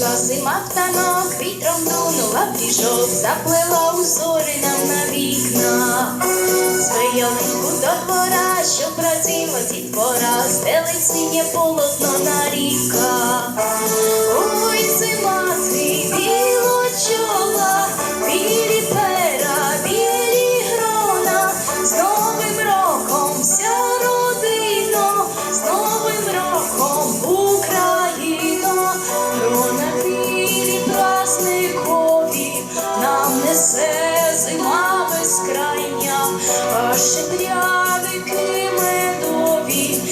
Прийшла зима танок, вітром дунула пішов, заплила узори нам на вікна. Прийомку до двора, що працювати дітвора, стелить синє полотно на ріках. Несе зима безкрайня, а щедряники медові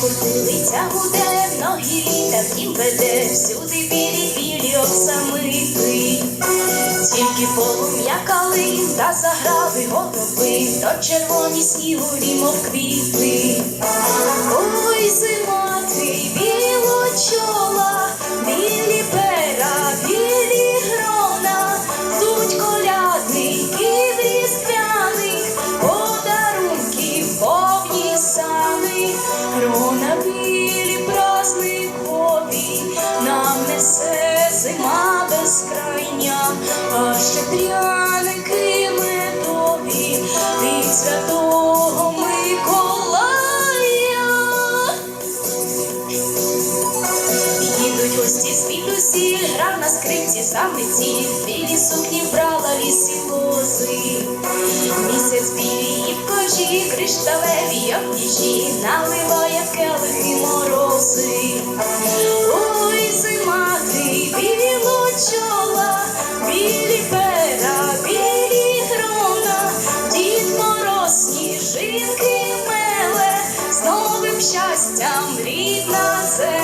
Куртилиця гуде, в ноги літа втім веде, всюди білі білі оксамити. Тільки полум'я калин та заграви голуби, то червоні снігурі, мов квіти. На скрипці самиці, білі сукні брала лісі лози. Місяць білі в кожі, кришталеві, як ніжі, наливає в келихи морози. Ой, зима ти білочола, білі пера, білі грона, дід мороз, сніжинки меле, з новим щастям рідна земля.